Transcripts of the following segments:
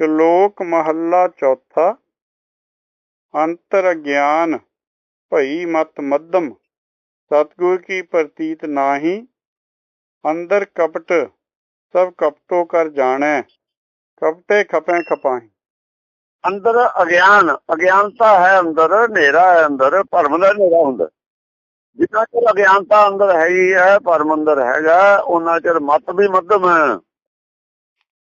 ਸ਼ਲੋਕ ਮਹੱਲਾ ਚੌਥਾ ਅੰਤਰ ਗਿਆਨ ਭਈ ਮਤ ਮੱਧਮ, ਸਤਿਗੁਰ ਕੀ ਪ੍ਰਤੀਤ ਨਾਹੀ, ਅੰਦਰ ਕਪਟ, ਸਭ ਕਪਟੋ ਕਰ ਜਾਣੈ, ਕਪਟੇ ਖਪੈ ਖਪਾਹੀ। ਅੰਦਰ ਅਗਿਆਨ, ਅਗਿਆਨਤਾ ਹੈ ਅੰਦਰ, ਹਨੇਰਾ ਹੈ ਅੰਦਰ, ਭਰਮ ਦਾ ਹਨੇਰਾ ਹੁੰਦਾ। ਜਿੰਨਾ ਚਿਰ ਅਗਿਆਨਤਾ ਅੰਦਰ ਹੈਗੀ ਹੈ, ਭਰਮ ਅੰਦਰ ਹੈਗਾ ਉਹਨਾਂ ਚਿਰ ਮਤ ਵੀ ਮੱਧਮ ਹੈ।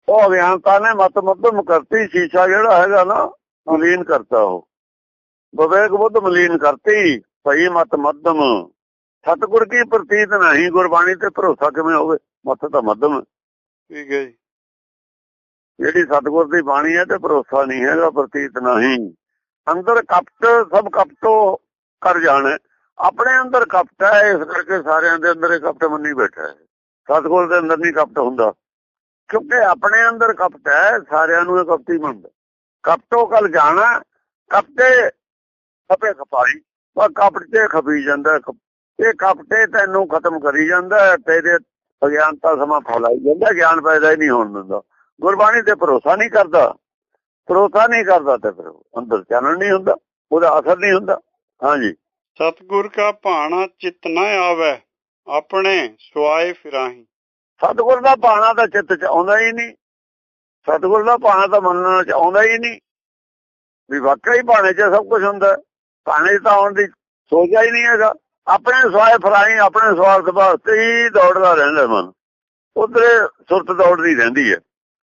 ਉਹ ਅਗਿਆਨਤਾ ਨੇ ਮਤ ਮੱਧਮ ਕਰਤੀ ਸ਼ੀਸ਼ਾ ਜਿਹੜਾ ਹੈਗਾ ਨਾ ਮਲੀਨ ਕਰਤਾ ਉਹ। ਵਿਵੇਕ ਬੁੱਧ ਮਲੀਨ ਕਰਤੀ ਭਈ ਮਤ ਮੱਧਮ। ਸਤਿਗੁਰ ਕੀ ਪ੍ਰਤੀਤ ਨਹੀਂ ਗੁਰਬਾਣੀ ਤੇ ਭਰੋਸਾ ਕਿਵੇਂ ਹੋਵੇ? ਮਤ ਤਾਂ ਮੱਧਮ। ਠੀਕ ਹੈ ਜੀ। ਜਿਹੜੀ ਸਤਿਗੁਰ ਦੀ ਬਾਣੀ ਹੈ ਤੇ ਭਰੋਸਾ ਨਹੀਂ ਹੈਗਾ ਪ੍ਰਤੀਤ ਨਹੀਂ। ਅੰਦਰ ਕਪਟ ਸਭ ਕਪਟੋ ਕਰ ਜਾਣੇ। ਆਪਣੇ ਅੰਦਰ ਕਪਟ ਹੈ ਇਸ ਕਰਕੇ ਸਾਰਿਆਂ ਦੇ ਅੰਦਰ ਇਹ ਕਪਟ ਮੰਨੀ ਬੈਠਾ ਹੈ। ਸਤਿਗੁਰ ਦੇ ਅੰਦਰ ਨਹੀਂ ਕਪਟ ਹੁੰਦਾ। ਕਿਉਂਕਿ ਆਪਣੇ ਅੰਦਰ ਕਪਟ ਹੈ, ਸਾਰਿਆਂ ਨੂੰ ਇਹ ਕਪਟੀ ਮੰਨਦਾ ਕਪਟੋ ਕਲ ਜਾਣਾ, ਕਪਟੇ ਖਪੇ ਖਪਾਈ, ਪਰ ਕਪਟ ਖਪੀ ਜਾਂਦਾ ਇਹ ਕਪਟੇ ਤੈਨੂੰ ਖਤਮ ਕਰੀ ਜਾਂਦਾ ਤੇਰੇ ਅਗਿਆਨਤਾ ਸਮਾਂ ਫੈਲਾਈ ਜਾਂਦਾ, ਗਿਆਨ ਪੈਦਾ ਹੀ ਨਹੀਂ ਹੋਣ ਦਿੰਦਾ। ਗੁਰਬਾਣੀ ਤੇ ਭਰੋਸਾ ਨਹੀਂ ਕਰਦਾ। ਭਰੋਸਾ ਨਹੀਂ ਕਰਦਾ ਤੇ ਫਿਰ ਅੰਦਰ ਚਾਨਣ ਨਹੀਂ ਹੁੰਦਾ, ਉਹਦਾ ਅਸਰ ਨਹੀਂ ਹੁੰਦਾ। ਹਾਂਜੀ। ਸਤਿਗੁਰ ਕਾ ਭਾਣਾ ਚਿਤ ਨ ਆਵੈ, ਆਪਣੇ ਸੁਆਏ ਫਿਰਾਹੀ। ਸਤਿਗੁਰ ਦਾ ਬਾਣਾ ਤਾਂ ਚਿੱਤ ਚ ਆਉਂਦਾ ਹੀ ਨਹੀਂ। ਸਤਿਗੁਰ ਦਾ ਬਾਣਾ ਤਾਂ ਮੰਨਣ ਚ ਆਉਂਦਾ ਹੀ ਨਹੀਂ। ਵੀ ਵਾਕਈ ਬਾਣੇ ਚ ਸਭ ਕੁਝ ਹੁੰਦਾ। ਹੈ। 'ਚ ਤਾਂ ਆਉਣ ਦੀ ਸੋਚਿਆ ਹੀ ਨਹੀਂ ਹੈਗਾ। ਆਪਣੇ ਸਵਾਏ ਫਰਾਈ ਆਪਣੇ ਸਵਾਰਥ ਵਾਸਤੇ ਹੀ ਦੌੜਦਾ ਰਹਿੰਦਾ ਮਨ। ਉਧਰੇ ਸੁਰਤ ਦੌੜਦੀ ਰਹਿੰਦੀ ਹੈ।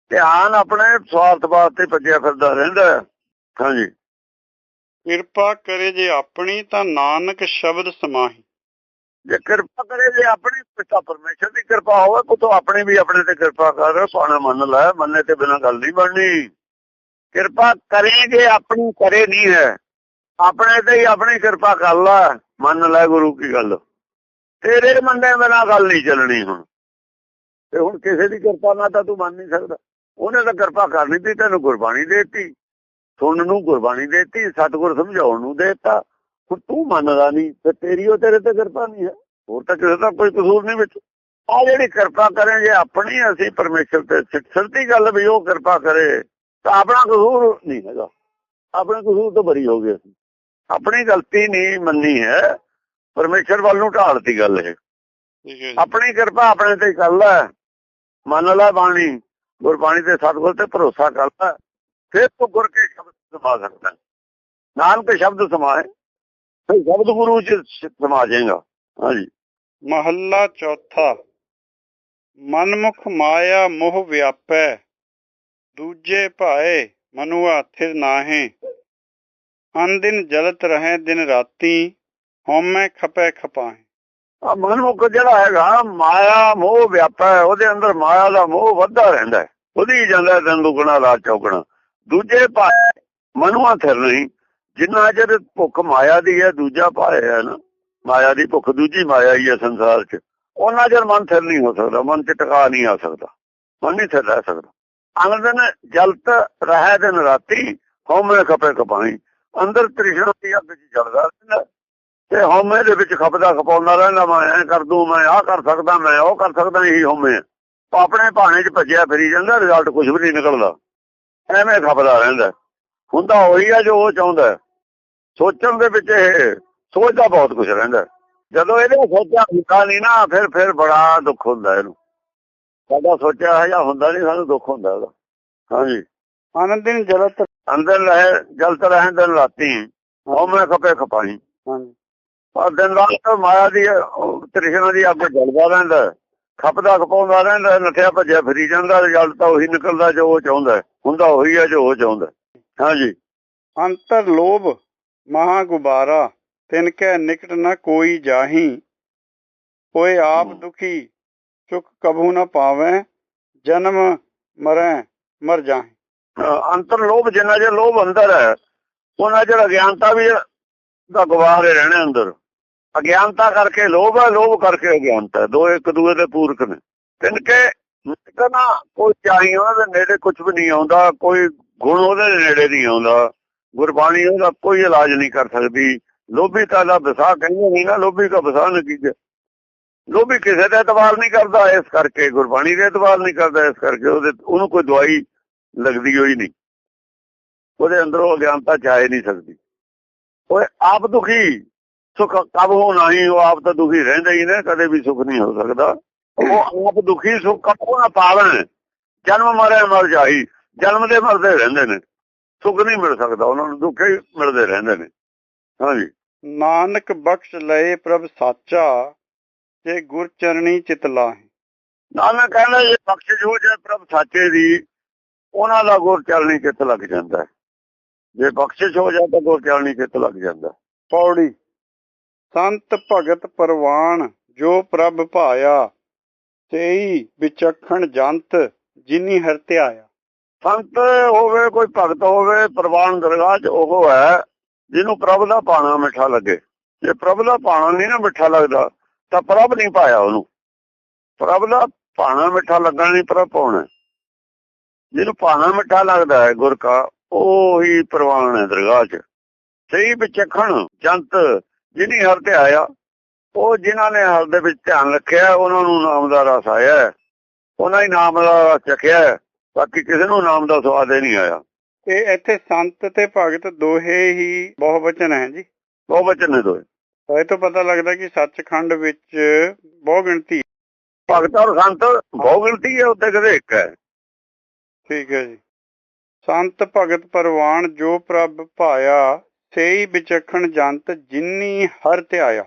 ਧਿਆਨ ਆਪਣੇ ਸਵਾਰਥ ਵਾਸਤੇ ਭੱਜਿਆ ਫਿਰਦਾ ਰਹਿੰਦਾ ਹੈ। ਹਾਂਜੀ। ਕਿਰਪਾ ਕਰੇ ਜੇ ਆਪਣੀ ਤਾਂ ਨਾਨਕ ਸ਼ਬਦ ਸਮਾਹੀ। ਜੇ ਕਿਰਪਾ ਕਰੇ, ਜੇ ਆਪਣੀ ਪਿਤਾ ਪਰਮੇਸ਼ਰ ਦੀ ਕਿਰਪਾ ਹੋਵੇ, ਪੁੱਤੋ, ਆਪਣੀ ਵੀ ਆਪਣੇ ਤੇ ਕਿਰਪਾ ਕਰ ਪਾਣਾ ਮੰਨ ਲੈ, ਮੰਨੇ ਤੇ ਬਿਨਾਂ ਗੱਲ ਨਹੀਂ ਬਣਨੀ। ਕਿਰਪਾ ਕਰੇਗੇ ਆਪਣੀ, ਕਰੇ ਨਹੀਂ ਹੈ। ਆਪਣੇ ਤੇ ਹੀ ਆਪਣੀ ਕਿਰਪਾ ਕਰ ਲੈ, ਮੰਨ ਲੈ ਗੁਰੂ ਕੀ ਗੱਲ। ਤੇਰੇ ਮੰਨੇ ਬਿਨਾਂ ਗੱਲ ਨਹੀਂ ਚੱਲਣੀ ਹੁਣ। ਤੇ ਹੁਣ ਕਿਸੇ ਦੀ ਕਿਰਪਾ ਨਾਲ ਤਾਂ ਤੂੰ ਮੰਨ ਨਹੀਂ ਸਕਦਾ। ਉਹਨੇ ਤਾਂ ਕਿਰਪਾ ਕਰਨੀ ਤੀ ਤੈਨੂੰ ਗੁਰਬਾਣੀ ਦੇਤੀ। ਸੁਣਨ ਨੂੰ ਗੁਰਬਾਣੀ ਦੇਤੀ, ਸਤਿਗੁਰ ਸਮਝਾਉਣ ਨੂੰ ਦੇਤਾ। ਹੁਣ ਤੂੰ ਮੰਨਦਾ ਨਹੀਂ, ਤੇ ਤੇਰੀ ਉਹ ਤੇਰੇ ਤੇ ਕਿਰਪਾ ਨਹੀਂ ਹੈ। ਹੋਰ ਤਾਂ ਕਿਸੇ ਦਾ ਕੋਈ ਕਸੂਰ ਨਹੀਂ ਵਿੱਚ। ਆ ਜਿਹੜੀ ਕਿਰਪਾ ਕਰੇ, ਜੇ ਆਪਣੀ ਅਸੀਂ ਪਰਮੇਸ਼ਰ ਤੇ ਸਿੱਧੀ ਗੱਲ ਵੀ ਉਹ ਕਿਰਪਾ ਕਰੇ, ਤਾਂ ਆਪਣਾ ਕਸੂਰ ਨਹੀਂ ਹੈਗਾ। ਆਪਣੇ ਕਸੂਰ ਤੋਂ ਬਰੀ ਹੋ ਗਏ ਅਸੀਂ। ਆਪਣੀ ਗਲਤੀ ਨਹੀਂ ਮੰਨੀ ਹੈ। ਪਰਮੇਸ਼ਰ ਵੱਲ ਨੂੰ ਢਾਲਤੀ ਗੱਲ ਇਹ। ਹੈ ਆਪਣੀ ਕਿਰਪਾ ਆਪਣੇ ਤੇ ਕਰ ਲੈ। ਮੰਨ ਲੈ ਬਾਣੀ। ਗੁਰਬਾਣੀ ਤੇ ਸਤਿਗੁਰ ਤੇ ਭਰੋਸਾ ਕਰ ਲੈ। ਫਿਰ ਤੂੰ ਗੁਰ ਕੇ ਸ਼ਬਦ ਸਮਾ ਸਕਦਾ। ਨਾਨਕ ਸ਼ਬਦ ਸਮਾਏ। ਫਿਰ ਸ਼ਬਦ ਗੁਰੂ ਚ ਸਮਾ ਜਾਏਗਾ ਹਾਂਜੀ। ਮਹੱਲਾ ਚੌਥਾ। ਮਨਮੁਖ ਮਾਇਆ ਮੋਹ ਵਿਆਪੈ। ਦੂਜੇ ਭਾਏ ਮਨੁਆ ਥਿਰ ਨਾਹੇ। ਅਨਦਿਨ ਜਲਤ ਰਹੇ ਦਿਨ ਰਾਤੀ ਹਉਮੈ ਖਪੈ ਖਪਾਹੇ। ਆ ਮਨਮੁਖ ਜਿਹੜਾ ਹੈਗਾ ਮਾਇਆ ਮੋਹ ਵਿਆਪਾ ਉਹਦੇ ਅੰਦਰ ਮਾਇਆ ਦਾ ਮੋਹ ਵੱਧਦਾ ਰਹਿੰਦਾ ਹੈ। ਉਹਦੀ ਜਾਂਦਾ ਦਿਨ ਦੁਗਣਾ ਰਾਤ ਚੌਗਣਾ। ਦੂਜੇ ਭਾਏ ਮਨੁਆ ਥਿਰ ਨਹੀਂ। ਜਿੰਨਾ ਚਿਰ ਭੁੱਖ ਮਾਇਆ ਦੀ ਹੈ, ਦੂਜਾ ਭਾਏ ਹੈ ਨਾ। ਮਾਇਆ ਦੀ ਭੁੱਖ ਦੂਜੀ ਮਾਇਆ ਹੀ ਹੈ ਸੰਸਾਰ 'ਚ। ਉਹਨਾਂ ਚਿਰ ਮਨ ਥਿਰ ਨਹੀਂ ਹੋ ਸਕਦਾ, ਮਨ 'ਚ ਟਿਕਾ ਨਹੀਂ ਆ ਸਕਦਾ। ਮਨ ਨਹੀਂ ਥਿਰ ਰਹਿ ਸਕਦਾ। ਅਨੰਦਨ ਜਲਤ ਰਹਿ ਦਿਨ ਰਾਤੀ ਹਉਮੈ ਖਪੇ ਕਪਾਈ ਅੰਦਰ ਤ੍ਰਿਸ਼ਨਾ ਦੀ ਅੱਗ 'ਚ ਜਲਦਾ ਰਹਿੰਦਾ। ਤੇ ਹਉਮੈ ਦੇ ਵਿੱਚ ਖਪਦਾ ਖਪਾਉਂਦਾ ਰਹਿੰਦਾ, ਮੈਂ ਐ ਕਰ ਦੂੰ, ਮੈਂ ਆਹ ਕਰ ਸਕਦਾ, ਮੈਂ ਉਹ ਕਰ ਸਕਦਾ, ਇਹੀ ਹਉਮੈ। ਆਪਣੇ ਭਾਣੇ 'ਚ ਭੱਜਿਆ ਫਿਰੀ ਜਾਂਦਾ ਰਿਜ਼ਲਟ ਕੁਝ ਵੀ ਨਹੀਂ ਨਿਕਲਦਾ। ਐਵੇਂ ਖਪਦਾ ਰਹਿੰਦਾ। ਹੁੰਦਾ ਉਹੀ ਆ ਜੋ ਉਹ ਚਾਹੁੰਦਾ। ਸੋਚਣ ਦੇ ਵਿੱਚ ਇਹ ਸੋਚਦਾ ਬਹੁਤ ਕੁਝ ਰਹਿੰਦਾ ਜਦੋਂ ਇਹਦੇ ਸੋਚਿਆ ਹੁੰਦਾ ਨਹੀਂ ਨਾ ਫਿਰ ਫਿਰ ਬੜਾ ਦੁੱਖ ਹੁੰਦਾ ਇਹਨੂੰ। ਸਾਡਾ ਸੋਚਿਆ ਹੈ ਜਾਂ ਹੁੰਦਾ ਨਹੀਂ ਸਾਨੂੰ ਦੁੱਖ ਹੁੰਦਾ ਉਹਦਾ। ਹਾਂਜੀ। ਅਨੰਦਿਨ ਜਲਤ। ਅੰਦਰ ਰਹੇ ਜਲਤ ਰਹੇ ਦਿਨ ਰਾਤੀ ਹਉਮੈ ਖਪੇ ਖਪਾਈ। ਹਾਂਜੀ। ਆ ਦਿਨ ਰਾਤ ਮਾਇਆ ਦੀ ਉਹ ਤ੍ਰਿਸ਼ਨਾ ਦੀ ਅੱਗ ਜਲਦਾ ਰਹਿੰਦਾ। ਖਪਦਾ ਖਪਾਉਂਦਾ ਰਹਿੰਦਾ ਨੱਠਿਆ ਭੱਜਿਆ ਫਿਰੀ ਜਾਂਦਾ ਰਿਜ਼ਲਟ ਤਾਂ ਉਹੀ ਨਿਕਲਦਾ ਜੋ ਉਹ ਚਾਹੁੰਦਾ। ਹੁੰਦਾ ਉਹੀ ਹੈ ਜੋ ਉਹ ਚਾਹੁੰਦਾ। ਹਾਂਜੀ। ਅੰਤਰ ਲੋਭ। ਮਹਾ ਗੁਬਾਰਾ ਤਿਨ ਕੈ ਨਿਕਟ ਨ ਕੋਈ ਜਾਹੀ। ਹੋਏ ਆਪ ਦੁਖੀ ਸੁਖ ਕਭੂ ਨ ਪਾਵੈ ਜਨਮ ਮਰੈ ਮਰ ਜਾਹੀ। ਅੰਤਰ ਲੋਭ ਜਿੰਨਾ ਜੇ ਲੋਭ ਅੰਦਰ ਹੈ ਉਹਨਾਂ ਜਿਹੜਾ ਅਗਿਆਨਤਾ ਵੀ ਦਾ ਗਵਾਰੇ ਰਹਿਣੇ ਅੰਦਰ। ਅਗਿਆਨਤਾ ਕਰਕੇ ਲੋਭ ਹੈ ਲੋਭ ਕਰਕੇ ਅਗਿਆਨਤਾ। ਦੋ ਇੱਕ ਦੂਏ ਦੇ ਪੂਰਕ ਨੇ। ਤਿਨਕੇ ਨਿਕਨਾ ਕੋਈ ਚਾਹੀ ਉਹਨਾਂ ਦੇ ਨੇੜੇ ਕੁਝ ਵੀ ਨਹੀਂ ਆਉਂਦਾ ਕੋਈ ਗੁਣ ਉਹਦੇ ਨੇੜੇ ਨਹੀਂ ਆਉਂਦਾ। ਗੁਰਬਾਣੀ ਉਹਦਾ ਕੋਈ ਇਲਾਜ ਨਹੀਂ ਕਰ ਸਕਦੀ। ਲੋਭੀ ਤਾਂ ਦਾ ਵਿਸਾਹ ਕਹਿੰਦੇ ਨਹੀਂ ਨਾ, ਲੋਭੀ ਦਾ ਵਿਸਾਹ ਨਤੀਜਾ ਲੋਭੀ ਕਿਸੇ ਦਾ ਇਤਬਾਰ ਨਹੀਂ ਕਰਦਾ, ਇਸ ਕਰਕੇ ਗੁਰਬਾਣੀ ਦੇ ਇਤਵਾਰ ਨਹੀਂ ਕਰਦਾ, ਇਸ ਕਰਕੇ ਉਹਦੇ, ਉਹਨੂੰ ਕੋਈ ਦਵਾਈ ਲੱਗਦੀ ਹੋਈ ਨਹੀਂ। ਉਹਦੇ ਅੰਦਰੋਂ ਅਗਿਆਨਤਾ ਚਾਹੇ ਨਹੀਂ ਸਕਦੀ। ਓਏ, ਆਪ ਦੁਖੀ, ਸੁਖ ਕਬ ਹੋਣਾ ਹੀ ਉਹ ਆਪ ਤਾਂ ਦੁਖੀ ਰਹਿੰਦਾ ਹੀ ਨੇ, ਕਦੇ ਵੀ ਸੁਖ ਨਹੀਂ ਹੋ ਸਕਦਾ। ਉਹ ਆਪ ਦੁਖੀ, ਸੁਖ ਕਬ ਨਾ ਪਾਵਣ। ਜਨਮ ਮਰੇ ਮਰ ਜਾਈ ਜਨਮ ਦੇ ਮਰਦੇ ਰਹਿੰਦੇ ਨੇ। ਸੁਖ ਨਹੀਂ ਮਿਲ ਸਕਦਾ ਉਹਨਾਂ ਨੂੰ ਦੁੱਖ ਹੀ ਮਿਲਦੇ ਰਹਿੰਦੇ ਨੇ। ਹਾਂਜੀ। ਨਾਨਕ ਬਖਸ਼ ਲਏ ਪ੍ਰਭ ਸਾਚਾ ਤੇ ਗੁਰ ਚਰਣੀ ਚਿਤ ਲਾਹੇ। ਨਾਨਕ ਕਹਿੰਦਾ ਜੇ ਬਖਸ਼ਿਸ਼ ਹੋ ਜਾਏ ਪ੍ਰਭ ਸਾਚੇ ਦੀ ਉਹਨਾਂ ਦਾ ਗੁਰ ਚਲਣੀ ਚਿੱਤ ਲੱਗ ਜਾਂਦਾ। ਜੇ ਬਖਸ਼ਿਸ਼ ਹੋ ਜਾਏ ਤਾਂ ਗੁਰ ਚਲਣੀ ਚਿੱਤ ਲੱਗ ਜਾਂਦਾ। ਪੌੜੀ। ਸੰਤ ਭਗਤ ਪਰਵਾਨ ਜੋ ਪ੍ਰਭ ਭਾਇਆ ਤੇਈ ਵਿਚਖਣ ਜੰਤ ਜਿਨੀ ਹਰ ਧਿਆਇਆ ਸੰਤ ਹੋਵੇ, ਕੋਈ ਭਗਤ ਹੋਵੇ, ਪ੍ਰਵਾਨ ਦਰਗਾਹ 'ਚ ਉਹ ਹੈ ਜਿਹਨੂੰ ਪ੍ਰਭ ਦਾ ਪਾਣਾ ਮਿੱਠਾ ਲੱਗੇ। ਜੇ ਪ੍ਰਭ ਦਾ ਪਾਣਾ ਨਹੀਂ ਨਾ ਮਿੱਠਾ ਲੱਗਦਾ, ਤਾਂ ਪ੍ਰਭ ਨਹੀਂ ਪਾਇਆ ਉਹਨੂੰ। ਪ੍ਰਭ ਦਾ ਪਾਣਾ ਮਿੱਠਾ ਲੱਗਣਾ ਨਹੀਂ ਪ੍ਰਭ ਪਾਉਣਾ ਜਿਹਨੂੰ ਪਾਣਾ ਮਿੱਠਾ ਲੱਗਦਾ ਹੈ ਗੁਰ ਕਾ, ਉਹ ਹੀ ਪ੍ਰਵਾਨ ਹੈ ਦਰਗਾਹ 'ਚ। ਸਹੀ ਵਿਚਖਣ ਜੰਤ ਜਿਨੀ ਹਰ ਤੇ ਆਇਆ, ਉਹ ਜਿਨ੍ਹਾਂ ਨੇ ਹਰ ਦੇ ਵਿੱਚ ਧਿਆਨ ਰੱਖਿਆ, ਉਹਨਾਂ ਨੂੰ ਨਾਮ ਦਾ ਰਸ ਆਇਆ ਉਹਨਾਂ ਹੀ ਨਾਮ ਦਾ ਰਸ ਚੱਖਿਆ ਬਾਕੀ ਕਿਸੇ ਨੂੰ ਨਾਮ ਦਾ ਸਵਾਦ ਹੀ ਨਹੀਂ ਆਇਆ। ਤੇ ਇੱਥੇ ਸੰਤ ਤੇ ਭਗਤ ਦੋਹੇ ਹੀ ਬਹੁਵਚਨ ਹੈ ਜੀ। ਉਹ ਬਚਨ ਨੇ ਦੋਏ ਇਹ ਤੋਂ ਪਤਾ ਲੱਗਦਾ ਕਿ ਸੱਚਖੰਡ ਵਿੱਚ ਬਹੁ ਗਿਣਤੀ ਭਗਤ ਔਰ ਸੰਤ ਬਹੁਤ ਗਿਣਤੀ ਹੈ ਉੱਤੇ ਕਦੇ ਇੱਕ ਹੈ। ਠੀਕ ਹੈ ਜੀ। ਸੰਤ ਭਗਤ ਪਰਵਾਨ ਜੋ ਪ੍ਰਭ ਭਾਇਆ ਸੇਈ ਵਿਚਖਣ ਜੰਤ ਜਿਨੀ ਹਰ ਧਿਆਇਆ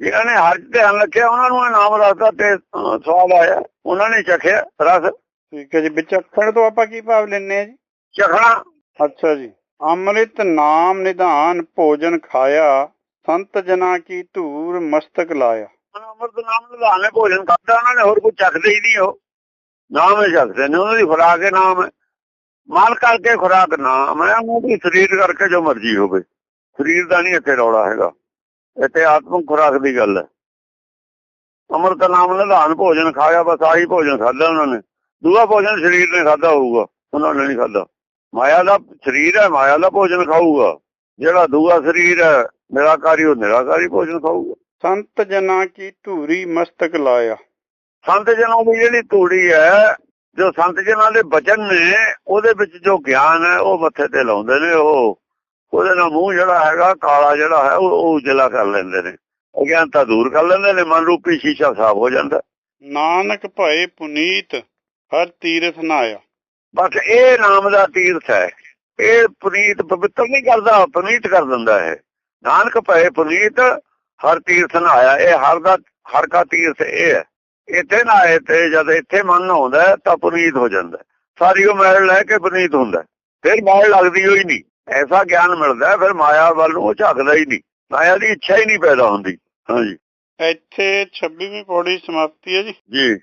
ਜਿਹਨਾਂ ਨੇ ਹਰ ਧਿਆਨ ਰੱਖਿਆ ਉਹਨਾਂ ਨੂੰ ਨਾਮ ਰਸ ਦਾ ਤੇ ਸਵਾਦ ਆਇਆ। ਉਹਨਾਂ ਨੇ ਚਖਿਆ ਰਸ। ਠੀਕ ਹੈ ਜੀ ਵਿਚਖਣ ਤੋਂ ਆਪਾਂ ਕੀ ਭਾਵ ਲੈਨੇ ਆ ਜੀ? ਚਖਣਾ ਅੱਛਾ ਜੀ ਅੰਮ੍ਰਿਤ ਨਾਮ ਨਿਧਾਨ ਭੋਜਨ ਖਾਇਆ ਸੰਤ ਜਨਾ ਕੀ ਧੂਰ ਮਸਤਕ ਲਾਇਆ। ਅਮਰਤ ਨਾਮ ਨਿਧਾਨੇ ਭੋਜਨ ਖਾਦਾ ਉਹਨਾਂ ਨੇ ਹੋਰ ਕੁਝ ਚੱਖਦੇ ਹੀ ਨਹੀਂ ਉਹ। ਨਾਮ ਹੀ ਚੱਖਦੇ ਨੇ ਉਹਨਾਂ ਦੀ ਖੁਰਾਕ ਹੀ ਨਾਮ ਹੈ। ਮਾਲ ਕਰਕੇ ਖੁਰਾਕ ਨਾਮ ਹੈ ਉਹ ਵੀ ਸਰੀਰ ਕਰਕੇ ਜੋ ਮਰਜ਼ੀ ਹੋਵੇ। ਸਰੀਰ ਦਾ ਨਹੀਂ ਇੱਥੇ ਰੌਲਾ ਹੈਗਾ। ਇੱਥੇ ਆਤਮਿਕ ਖੁਰਾਕ ਦੀ ਗੱਲ ਹੈ। ਅਮਰਤ ਨਾਮ ਨਿਧਾਨ ਭੋਜਨ ਖਾਇਆ ਬਸ ਆਹੀ ਭੋਜਨ ਖਾਦਾ ਉਹਨਾਂ ਨੇ। ਦੂਆ ਭੋਜਨ ਸਰੀਰ ਨੇ ਖਾਦਾ ਹੋਊਗਾ ਉਹਨਾਂ ਨੇ ਨਹੀਂ ਖਾਦਾ ਮਾਇਆ ਦਾ ਸਰੀਰ ਹੈ ਮਾਇਆ ਦਾ ਭੋਜਨ ਖਾਊਗਾ। ਜਿਹੜਾ ਦੂਆ ਸਰੀਰ ਹੈ ਨਿਰਾਕਾਰੀ ਉਹ ਨਿਰਾਕਾਰੀ ਭੋਜਨ ਖਾਊਗਾ। ਸੰਤ ਜਨਾ ਕੀ ਧੂਰੀ ਮਸਤਕ ਲਾਇਆ? ਸੰਤ ਜਨਾਂ ਦੀ ਜਿਹੜੀ ਤੂੜੀ ਹੈ ਜੋ ਸੰਤ ਜਨਾਂ ਦੇ ਬਚਨ ਨੇ ਉਹਦੇ ਵਿੱਚ ਜੋ ਗਿਆਨ ਹੈ ਉਹ ਮੱਥੇ ਤੇ ਲਾਉਂਦੇ ਨੇ ਉਹ। ਉਹਦੇ ਨਾਲ ਮੂੰਹ ਜਿਹੜਾ ਹੈਗਾ ਕਾਲਾ ਜਿਹੜਾ ਹੈ ਉਹ ਉਹ ਉਜਲਾ ਕਰ ਲੈਂਦੇ ਨੇ। ਅਗਿਆਨਤਾ ਦੂਰ ਕਰ ਲੈਂਦੇ ਨੇ ਮਨ ਰੂਪੀ ਸ਼ੀਸ਼ਾ ਸਾਫ਼ ਹੋ ਜਾਂਦਾ। ਨਾਨਕ ਭਏ ਪੁਨੀਤ ਹਰ ਤੀਰਥ ਨਾਇਆ ਬਸ ਇਹ ਨਾਮ ਦਾ ਤੀਰਥ ਹੈ। ਇਹ ਪੁਨੀਤ ਪਵਿੱਤਰ ਨਹੀਂ ਕਰਦਾ ਪੁਨੀਤ ਕਰ ਦਿੰਦਾ ਹੈ ਨਾਨਕ ਭਏ ਪੁਨੀਤ ਹਰ ਤੀਰਥ ਨਹਾਇਆ ਇਹ ਹਰ ਦਾ ਹਰ ਕਾ ਤੀਰਥ ਇਹ ਹੈ। ਇੱਥੇ ਨਹਾਏ ਤੇ ਜਦ ਇੱਥੇ ਮਨ ਆਉਂਦਾ ਹੈ ਤਾਂ ਪੁਨੀਤ ਹੋ ਜਾਂਦਾ। ਸਾਰੀ ਉਹ ਮੈਲ ਲੈ ਕੇ ਪੁਨੀਤ ਹੁੰਦਾ। ਫਿਰ ਮੈਲ ਲੱਗਦੀ ਹੋਈ ਨਹੀਂ। ਐਸਾ ਗਿਆਨ ਮਿਲਦਾ ਫਿਰ ਮਾਇਆ ਵੱਲ ਨੂੰ ਝਾਕਦਾ ਹੀ ਨਹੀਂ। ਮਾਇਆ ਦੀ ਇੱਛਾ ਹੀ ਨਹੀਂ ਪੈਦਾ ਹੁੰਦੀ। ਹਾਂਜੀ। ਇੱਥੇ 26ਵੀਂ ਪੌੜੀ ਸਮਾਪਤੀ ਹੈ ਜੀ। ਜੀ।